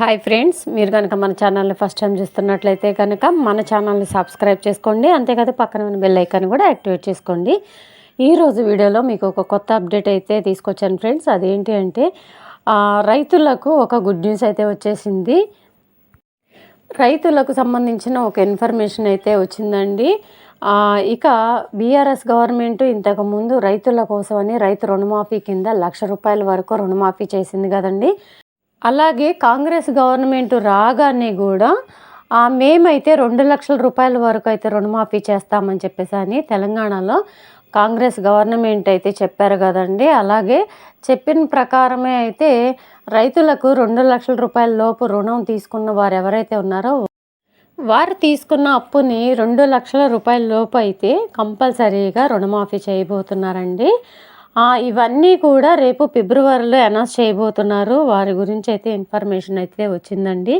Hi friends మీరు కనుక మన ఛానల్ని ఫస్ట్ టైం చూస్తున్నట్లయితే కనుక మన ఛానల్ని సబ్స్క్రైబ్ చేసుకోండి. అంతేకాదు పక్కన ఉన్న బెల్ ఐకాన్ కూడా యాక్టివేట్ చేసుకోండి. ఈరోజు వీడియోలో మీకు ఒక కొత్త అప్డేట్ అయితే తీసుకొచ్చాను ఫ్రెండ్స్ అదేంటి అంటే రైతులకు ఒక గుడ్ న్యూస్ అయితే వచ్చేసింది. రైతులకు సంబంధించిన ఒక ఇన్ఫర్మేషన్ అయితే వచ్చిందండి. ఇక బీఆర్ఎస్ గవర్నమెంట్ ఇంతకుముందు రైతుల కోసమని రైతు రుణమాఫీ కింద లక్ష రూపాయల వరకు రుణమాఫీ చేసింది కదండి. అలాగే కాంగ్రెస్ గవర్నమెంట్ రాగానే కూడా మేమైతే రెండు లక్షల రూపాయల వరకు అయితే రుణమాఫీ చేస్తామని చెప్పేసి అని తెలంగాణలో కాంగ్రెస్ గవర్నమెంట్ అయితే చెప్పారు కదండి. అలాగే చెప్పిన ప్రకారమే అయితే రైతులకు రెండు లక్షల రూపాయల లోపు రుణం తీసుకున్న వారు ఎవరైతే ఉన్నారో వారు తీసుకున్న అప్పుని రెండు లక్షల రూపాయల లోపు అయితే కంపల్సరీగా రుణమాఫీ చేయబోతున్నారండి. ఇవన్నీ కూడా రేపు ఫిబ్రవరిలో అనౌన్స్ చేయబోతున్నారు. వారి గురించి అయితే ఇన్ఫర్మేషన్ అయితే వచ్చిందండి.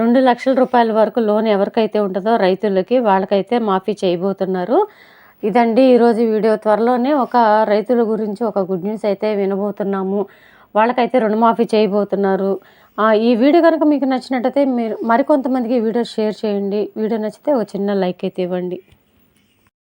రెండు లక్షల రూపాయల వరకు లోన్ ఎవరికైతే ఉంటుందో రైతులకి వాళ్ళకైతే మాఫీ చేయబోతున్నారు. ఇదండి ఈరోజు వీడియో. త్వరలోనే ఒక రైతుల గురించి ఒక గుడ్ న్యూస్ అయితే వినబోతున్నాము. వాళ్ళకైతే రుణమాఫీ చేయబోతున్నారు. ఈ వీడియో కనుక మీకు నచ్చినట్టయితే మీరు మరికొంతమందికి వీడియో షేర్ చేయండి. వీడియో నచ్చితే ఒక చిన్న లైక్ అయితే ఇవ్వండి.